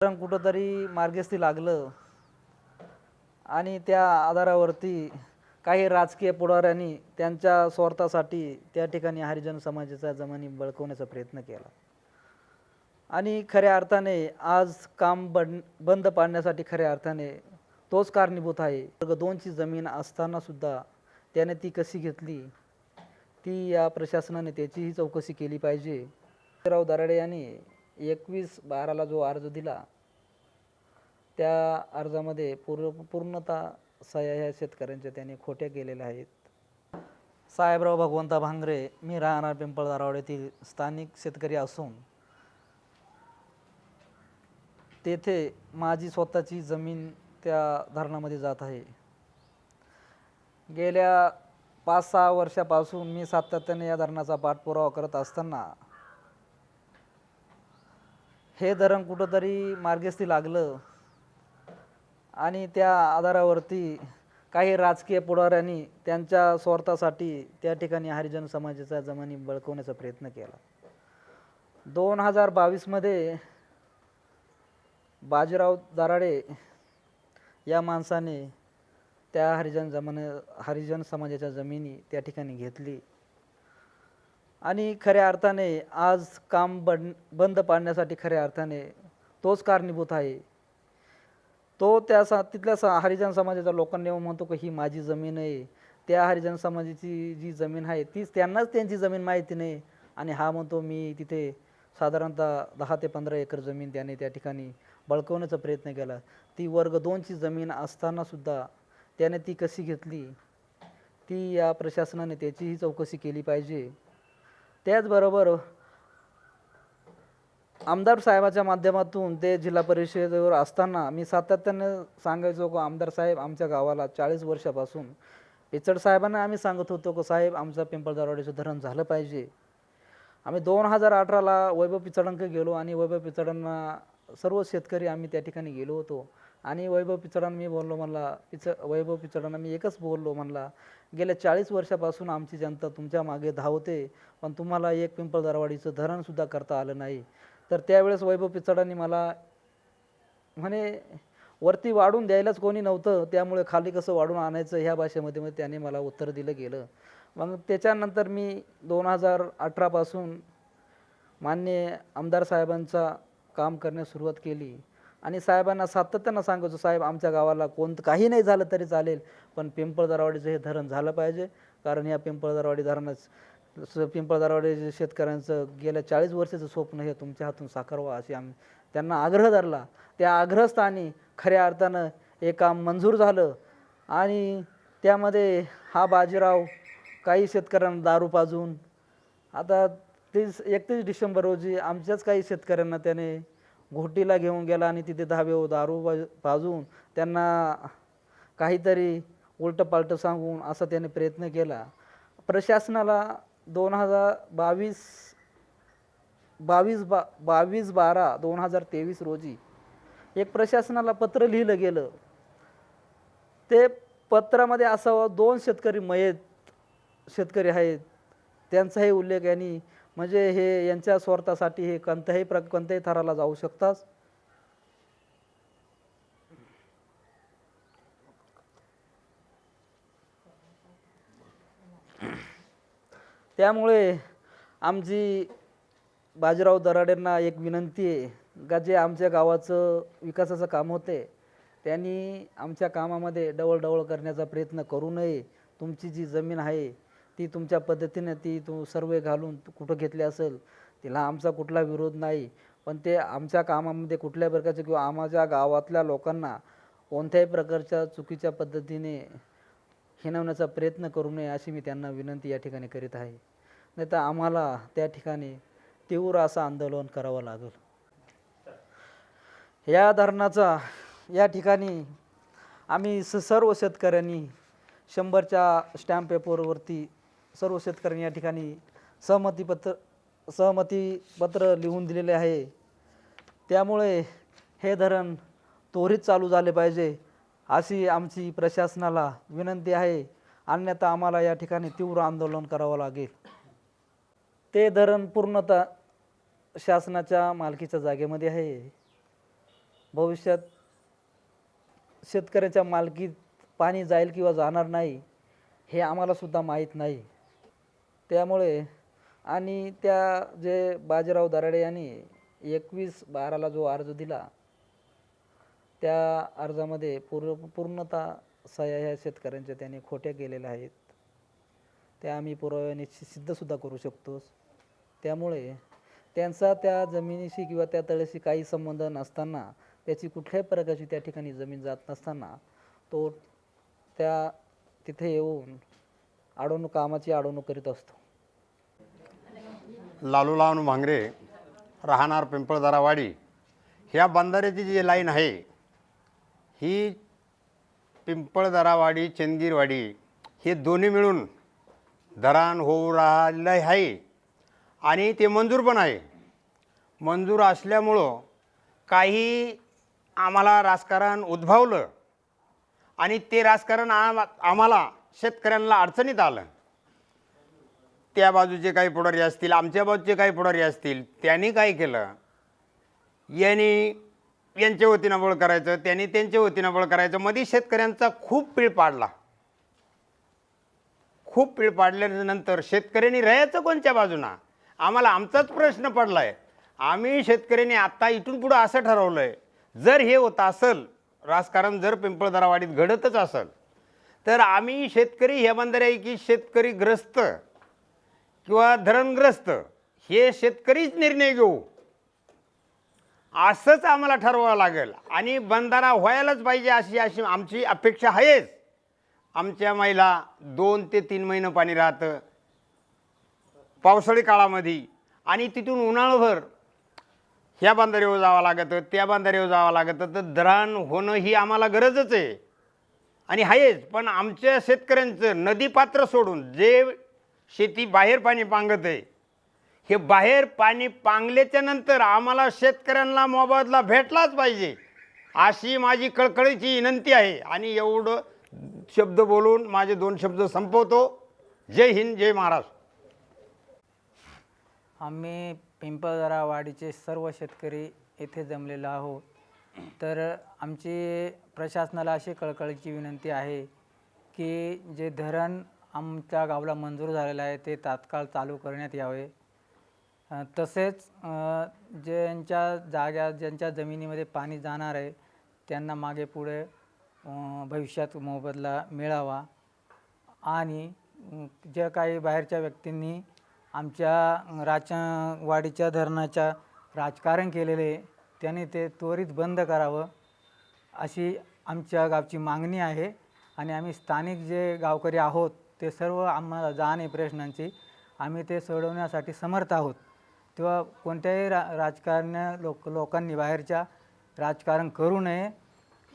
कारण कुठंतरी मार्गस्थी लागलं. आणि त्या आधारावरती काही राजकीय पुढाऱ्यांनी त्यांच्या स्वार्थासाठी त्या ठिकाणी हरिजन समाजाचा जमानी बळकवण्याचा प्रयत्न केला. आणि खऱ्या अर्थाने आज काम बंद बंद पाडण्यासाठी खऱ्या अर्थाने तोच कारणीभूत आहे. वर्ग दोनची जमीन असताना सुद्धा त्याने ती कशी घेतली? ती या प्रशासनाने त्याचीही चौकशी केली पाहिजे. राव दराडे यांनी एकवीस बाराला जो अर्ज दिला त्या अर्जामध्ये पूर्ण पूर्णतः सह्या ह्या शेतकऱ्यांच्या त्यांनी खोट्या केलेल्या आहेत. साहेबराव भगवंता भांगरे मी राहणार पिंपळ येथील स्थानिक शेतकरी असून तेथे माझी स्वतःची जमीन त्या धरणामध्ये जात आहे. गेल्या पाच सहा वर्षापासून मी सातत्याने या धरणाचा पाठपुरावा करत असताना हे धरण कुठंतरी मार्गस्थी लागलं. आणि त्या आधारावरती काही राजकीय पुढाऱ्यांनी त्यांच्या स्वार्थासाठी त्या ठिकाणी हरिजन समाजाचा जमानी बळकवण्याचा प्रयत्न केला. दोन हजार बावीसमध्ये बाजीराव दराडे या माणसाने त्या हरिजन जमान हरिजन समाजाच्या जमिनी त्या ठिकाणी घेतली. आणि खऱ्या अर्थाने आज काम बन बंद पाडण्यासाठी खऱ्या अर्थाने तोच कारणीभूत आहे. तो त्या सा तिथल्या सा हरिजन समाजाच्या लोकांनी म्हणतो की ही माझी जमीन आहे. त्या हरिजन समाजाची जी जमीन आहे तीच त्यांनाच त्यांची जमीन माहिती नाही. आणि हा म्हणतो मी तिथे साधारणतः दहा ते पंधरा एकर जमीन त्याने त्या ठिकाणी बळकवण्याचा प्रयत्न केला. ती वर्ग दोनची जमीन असतानासुद्धा त्याने ती कशी घेतली? ती या प्रशासनाने त्याचीही चौकशी केली पाहिजे. त्याचबरोबर हो. आमदार साहेबाच्या माध्यमातून ते जिल्हा परिषदेवर असताना मी सातत्याने सांगायचो की आमदार साहेब आमच्या गावाला चाळीस वर्षापासून पिचड साहेबांना आम्ही सांगत होतो की साहेब आमचं पिंपळ दरवाडीचं धरण झालं पाहिजे. आम्ही दोन हजार अठराला वैभव पिचडांक गेलो आणि वैभव पिचडांना सर्व शेतकरी आम्ही त्या ठिकाणी गेलो होतो. आणि वैभव पिचडांना मी बोललो म्हणला पिच वैभव पिचडांना मी एकच बोललो म्हणला गेल्या चाळीस वर्षापासून आमची जनता तुमच्या मागे धावते पण तुम्हाला एक पिंपळ दरवाडीचं धरणसुद्धा करता आलं नाही. तर त्यावेळेस वैभव पिचडांनी मला म्हणे वरती वाढून द्यायलाच कोणी नव्हतं त्यामुळे खाली कसं वाढून आणायचं ह्या भाषेमध्ये मग त्याने मला उत्तर दिलं गेलं. मग त्याच्यानंतर मी दोन हजार अठरापासून मान्य आमदार साहेबांचा काम करण्यास सुरुवात केली. आणि साहेबांना सातत्यानं सांगायचो साहेब आमच्या गावाला कोणतं काही नाही झालं तरी चालेल पण पिंपळ दरवाडीचं हे धरण झालं पाहिजे कारण या पिंपळ दरवाडी धरणाच पिंपळदरवाडी शेतकऱ्यांचं गेल्या चाळीस वर्षाचं स्वप्न हे तुमच्या हातून साकारवा अशी आम्ही त्यांना आग्रह धरला. त्या आग्रहस्थानी खऱ्या अर्थानं हे काम मंजूर झालं आणि त्यामध्ये हा बाजीराव काही शेतकऱ्यांना दारू पाजून आता तीस एकतीस डिसेंबर रोजी आमच्याच काही शेतकऱ्यांना त्याने घोटीला घेऊन गेला आणि तिथे दहावे दारू पाजून त्यांना काहीतरी उलटं पालटं सांगून असा त्याने प्रयत्न केला. प्रशासनाला दोन हजार बावीस बावीस बा बावीस बारा दोन हजार तेवीस रोजी एक प्रशासनाला पत्र लिहिलं गेलं. ते पत्रामध्ये असावं दोन शेतकरी मयत शेतकरी आहेत. त्यांचाही उल्लेख यांनी म्हणजे हे यांच्या स्वार्थासाठी हे कोणत्याही प्र कोणत्याही थराला जाऊ शकतात. त्यामुळे आमची बाजीराव दराडेंना एक विनंती आहे का जे आमच्या गावाचं विकासाचं काम होते त्यांनी आमच्या कामामध्ये डवळडवळ करण्याचा प्रयत्न करू नये. तुमची जी जमीन आहे ती तुमच्या पद्धतीने ती तू सर्वे घालून कुठं घेतली असेल तिला आमचा कुठला विरोध नाही. पण ते आमच्या कामामध्ये कुठल्या प्रकारचे किंवा आमच्या गावातल्या लोकांना कोणत्याही प्रकारच्या चुकीच्या पद्धतीने हिणवण्याचा प्रयत्न करू नये अशी मी त्यांना विनंती या ठिकाणी करीत आहे. नाही तर आम्हाला त्या ठिकाणी तीव्र असं आंदोलन करावं लागेल. या धरणाचा या ठिकाणी आम्ही स सर्व शेतकऱ्यांनी शंभरच्या स्टॅम्प पेपरवरती सर्व शेतकऱ्यांनी या ठिकाणी सहमतीपत्र सहमतीपत्र लिहून दिलेले आहे. त्यामुळे हे धरण त्वरित चालू झाले पाहिजे अशी आमची प्रशासनाला विनंती आहे. अन्यथा आम्हाला या ठिकाणी तीव्र आंदोलन करावं लागेल. ते धरण पूर्णतः शासनाच्या मालकीच्या जागेमध्ये आहे. भविष्यात शेतकऱ्याच्या मालकीत पाणी जाईल किंवा जाणार नाही हे आम्हालासुद्धा माहीत नाही. त्यामुळे आणि त्या जे बाजीराव दराडे यांनी एकवीस बाराला जो अर्ज दिला त्या अर्जामध्ये पूर्ण पूर्णतः सह्या ह्या शेतकऱ्यांच्या त्यांनी खोट्या केलेल्या आहेत. त्या आम्ही पुराव्याने सिद्धसुद्धा करू शकतो त्यामुळे त्यांचा त्या जमिनीशी किंवा त्या तळ्याशी काही संबंध नसताना त्याची कुठल्याही प्रकारची त्या ठिकाणी जमीन जात नसताना तो त्या तिथे येऊन अडवणूक कामाची अडवणूक करीत असतो. लालूलावन भांगरे राहणार पिंपळदरावाडी ह्या बंधाऱ्याची जी लाईन आहे ही पिंपळदरावाडी चंदगीरवाडी हे दोन्ही मिळून धरण होऊ राहिलं आहे. आणि ते मंजूर पण आहे. मंजूर असल्यामुळं काही आम्हाला राजकारण उद्भवलं आणि ते राजकारण आम आम्हाला शेतकऱ्यांना अडचणीत आलं. त्या बाजूचे काही पुढारी असतील आमच्या बाजूचे काही पुढारी असतील त्यांनी काय केलं? यांनी यांच्या वतीनं बळ करायचं त्यांनी त्यांच्या वतीनं बळ करायचं. मध्ये शेतकऱ्यांचा खूप पीळ पाडला. खूप पीळ पाडल्यानंतर शेतकऱ्यांनी राहायचं कोणत्या बाजूना? आम्हाला आमचाच प्रश्न पडला आहे आम्ही शेतकऱ्यांनी आत्ता इथून पुढं असं ठरवलं आहे जर हे होत असेल राजकारण जर पिंपळदरावाडीत घडतच असेल तर आम्ही शेतकरी हे बंदर आहे की शेतकरी ग्रस्त किंवा धरणग्रस्त हे शेतकरीच निर्णय घेऊ. असंच आम्हाला ठरवावं लागेल. आणि बंधारा व्हायलाच पाहिजे अशी अशी आमची अपेक्षा आहेच. आमच्या महिला दोन ते तीन महिनं पाणी राहतं. पावसाळी काळामध्ये. आणि तिथून उन्हाळभर ह्या बांधाऱ्यावर जावं लागतं त्या बांधाऱ्यावर जावं लागतं. तर धरण होणं ही आम्हाला गरजच आहे. आणि आहेच. पण आमच्या शेतकऱ्यांचं नदीपात्र सोडून जे शेती बाहेर पाणी पांगत. आहे हे बाहेर पाणी पांगल्याच्या नंतर आम्हाला शेतकऱ्यांना मोबदला भेटलाच पाहिजे. अशी माझी कळकळीची विनंती आहे. आणि एवढं शब्द बोलून माझे दोन शब्द संपवतो. जय हिंद जय महाराष्ट्र. आम्ही पिंपळदरा वाडीचे सर्व शेतकरी येथे जमलेलो आहोत. तर आमची प्रशासनाला अशी कळकळीची विनंती आहे की जे धरण आमच्या गावाला मंजूर झालेलं आहे ते तात्काळ चालू करण्यात यावे. तसेच ज्यांच्या जाग्या ज्यांच्या जमिनीमध्ये पाणी जाणार आहे त्यांना मागे पुढे भविष्यात मोबदला मिळावा. आणि ज्या काही बाहेरच्या व्यक्तींनी आमच्या राजवाडीच्या धरणाच्या राजकारण केलेले त्यांनी ते त्वरित बंद करावं अशी आमच्या गावची मागणी आहे. आणि आम्ही स्थानिक जे गावकरी आहोत ते सर्व आम्हाला जाण आहे प्रश्नांची. आम्ही ते सोडवण्यासाठी समर्थ आहोत. तेव्हा कोणत्याही रा राजकारण्या लोक लोकांनी बाहेरच्या राजकारण करू नये.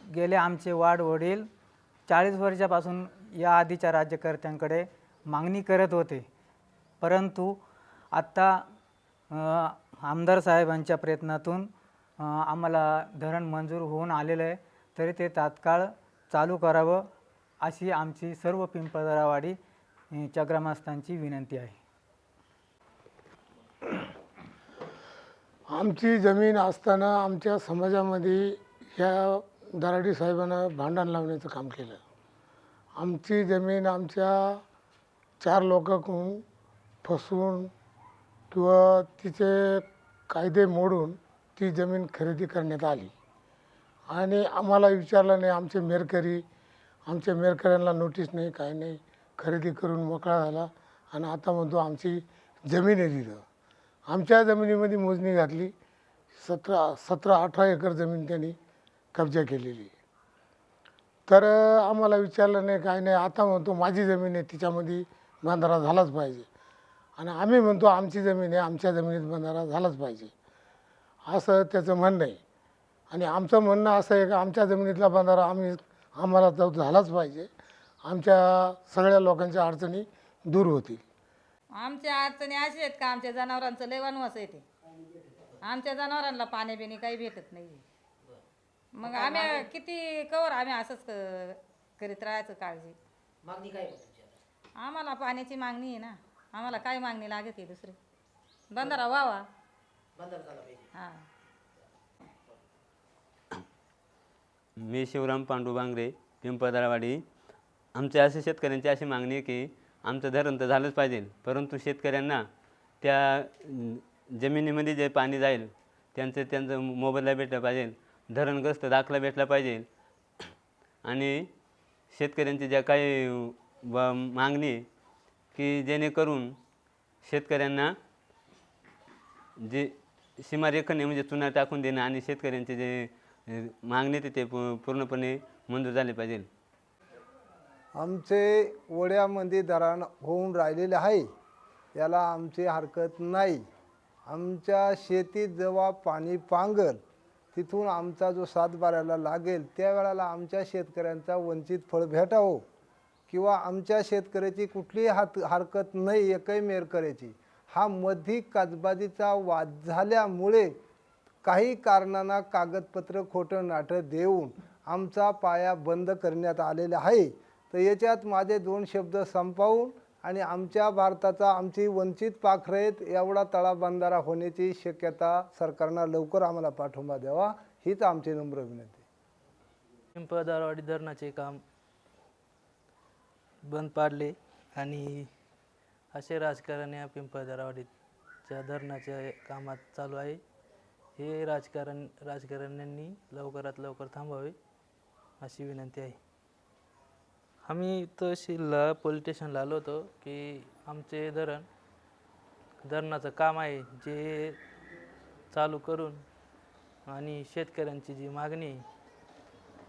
गेले आमचे वाड वडील चाळीस वर्षापासून या आधीच्या राज्यकर्त्यांकडे मागणी करत होते. परंतु आत्ता आमदार साहेबांच्या प्रयत्नातून आम्हाला धरण मंजूर होऊन आलेलं आहे. तरी ते तात्काळ चालू करावं. अशी आमची सर्व पिंपळदरावाडी च्या ग्रामस्थांची विनंती आहे. आमची जमीन असताना आमच्या समाजामध्ये ह्या दराडी साहेबांना भांडण लावण्याचं काम केलं. आमची जमीन आमच्या चार लोकांकडून फसवून किंवा तिचे कायदे मोडून ती जमीन खरेदी करण्यात आली. आणि आम्हाला विचारलं नाही आमचे मेरकरी आमच्या मेरकऱ्यांना नोटीस नाही काय नाही. खरेदी करून मोकळा झाला आणि आता म्हणतो आमची जमीन आहे तिथं आमच्या जमिनीमध्ये मोजणी घातली. सतरा सतरा अठरा एकर जमीन त्यांनी कब्जा केलेली. तर आम्हाला विचारलं नाही काय नाही. आता म्हणतो माझी जमीन आहे तिच्यामध्ये बंधारा झालाच पाहिजे. आणि आम्ही म्हणतो आमची जमीन आहे आमच्या जमिनीत बंधारा झालाच पाहिजे. असं त्याचं म्हणणं आहे. आणि आमचं म्हणणं असं आहे का आमच्या जमिनीतला बंधारा आम्ही आम्हाला तो झालाच पाहिजे. आमच्या सगळ्या लोकांच्या अडचणी दूर होतील. आमच्या अडचणी अशी आहेत का? आमच्या जनावरांचं लय वनवास आहे ते. आमच्या जनावरांना पाणी बिणी काही भेटत नाही. मग आम्ही किती कवर आम्ही असंच क- करीत राहायचं काळजी. मागणी काय आहे तुमची आम्हाला पाण्याची मागणी आहे ना. आम्हाला काय मागणी लागत आहे दुसरी? बंधारा व्हावा. बंदर झाला पाहिजे. हां. मी शिवराम पांडू बांगरे पिंपदळवाडी आमच्या असे शेतकऱ्यांची अशी मागणी आहे की आमचं धरण तर झालंच पाहिजे परंतु शेतकऱ्यांना त्या जमिनीमध्ये जे पाणी जाईल त्यांचं त्यांचं मोबदला भेटला पाहिजे धरणग्रस्त दाखला भेटला पाहिजे. आणि शेतकऱ्यांची ज्या काही व मागणी आहे की जेणेकरून शेतकऱ्यांना जे सीमारेखने म्हणजे चुना टाकून देणं आणि शेतकऱ्यांचे जे मागणी तिथे पू- पूर्णपणे मंजूर झाले पाहिजे. आमचे वड्यामध्ये धरण होऊन राहिलेले आहे. याला आमची हरकत नाही. आमच्या शेतीत जेव्हा पाणी पांगल तिथून आमचा जो सातबाऱ्याला लागेल त्यावेळेला आमच्या शेतकऱ्यांचा वंचित फळ भेटावं. किंवा आमच्या शेतकऱ्याची कुठलीही हात हरकत नाही एकही मेर करायची हा मधी काजबाजीचा वाद झाल्यामुळे काही कारणांना कागदपत्र खोटं नाटं देऊन आमचा पाया बंद करण्यात आलेला आहे. तर याच्यात माझे दोन शब्द संपवून आणि आमच्या भारताचा आमची वंचित पाखरेत एवढा तळाबंधारा होण्याची शक्यता सरकारनं लवकर आम्हाला पाठिंबा द्यावा हीच आमची नम्र विनंती. पिंपळदारवाडी धरणाचे काम बंद पाडले आणि असे राजकारण या पिंपळदारवाडीच्या धरणाच्या कामात चालू आहे. हे राजकारण राजकारण्यांनी लवकरात लवकर थांबावे अशी विनंती आहे. आम्ही तहसीलला पोलीस स्टेशनला आलो होतो की आमचे धरण धरणाचं काम आहे जे चालू करून आणि शेतकऱ्यांची जी मागणी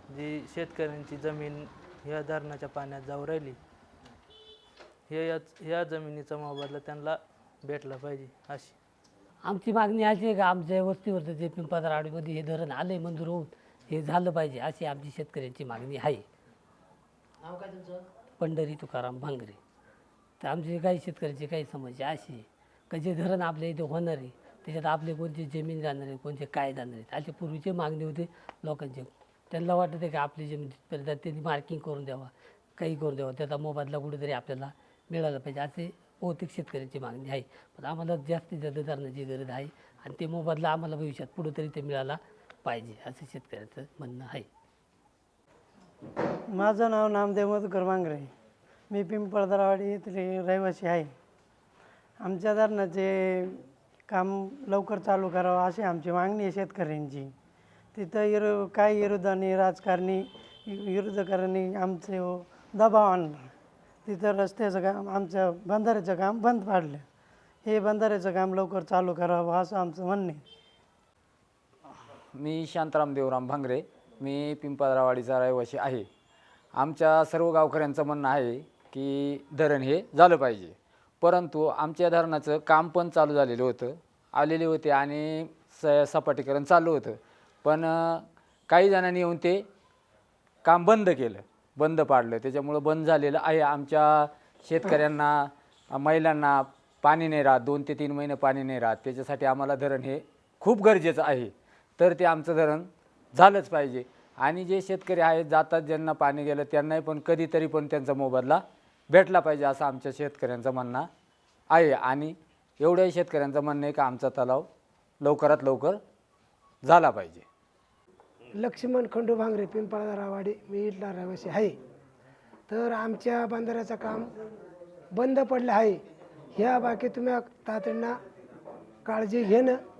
जी शेतकऱ्यांची जमीन ह्या धरणाच्या पाण्यात जाऊ राहिली हे या ह्या जमिनीचा मोबदला त्यांना भेटला पाहिजे अशी. आमची मागणी अशी आहे का आमच्या वस्तीवरचं जे पिंपळदरावाडीमध्ये हे धरण आलंय मंजूर होऊन हे झालं पाहिजे अशी आमची शेतकऱ्यांची मागणी आहे. नाव काय तुमचं? पंढरी तुकाराम भांगरे. तर आमची काही शेतकऱ्याची काही समस्या अशी आहे का जे धरण आपल्या इथे होणार आहे त्याच्यात आपले कोणते जमीन जाणार आहे कोणते काय जाणार आहेत असे पूर्वीचे मागणी होते लोकांचे. त्यांना वाटत आहे की आपली जमीन तिथपर्यंत त्यांनी मार्किंग करून द्यावा काही करून द्यावा त्याचा मोबदला कुठेतरी आपल्याला मिळाला पाहिजे. असे बहुतेक शेतकऱ्यांची मागणी आहे. पण आम्हाला जास्तीत जास्त धरणाची गरज आहे आणि ते मोबदला आम्हाला भविष्यात पुढे तरी ते मिळाला पाहिजे असं शेतकऱ्याचं म्हणणं आहे. माझं नाव नामदेव मधुकर मांगरे. मी पिंपळदरावाडी येथील रहिवासी आहे. आमच्या धरणाचे काम लवकर चालू करावं अशी आमची मागणी आहे शेतकऱ्यांची. तिथं विरो काही विरोधाने राजकारणी विरोधकांनी आमचे दबाव आणला तिथं रस्त्याचं काम आमच्या बंधाऱ्याचं काम बंद पाडलं. हे बंधाऱ्याचं काम लवकर चालू करावं असं आमचं म्हणणं आहे. मी शांताराम देवराम भांगरे. मी पिंपळरावाडीचा रहिवासी आहे. आमच्या सर्व गावकऱ्यांचं म्हणणं आहे की धरण हे झालं पाहिजे. परंतु आमच्या धरणाचं काम पण चालू झालेलं होतं. आलेले होते आणि स सपाटीकरण चालू होतं. पण काही जणांनी येऊन ते काम बंद केलं. बंद पाडलं. त्याच्यामुळं बंद झालेलं आहे. आमच्या शेतकऱ्यांना महिलांना पाणी नाही राहत. दोन ते तीन महिने पाणी नाही राहत. त्याच्यासाठी आम्हाला धरण हे खूप गरजेचं आहे. तर ते आमचं धरण झालंच पाहिजे. आणि जे शेतकरी आहेत जातात ज्यांना पाणी गेलं त्यांनाही पण कधीतरी पण त्यांचा मोबदला भेटला पाहिजे असं आमच्या शेतकऱ्यांचं म्हणणं आहे. आणि एवढ्याही शेतकऱ्यांचं म्हणणं आहे का आमचा तलाव लवकरात लवकर झाला पाहिजे. लक्ष्मण खंडू भांगरे पिंपळदरावाडी मी इथला रहिवासी आहे. तर आमच्या बंधाऱ्याचं काम बंद पडलं आहे. ह्या बाकी तुम्ही तातडीनं काळजी घेणं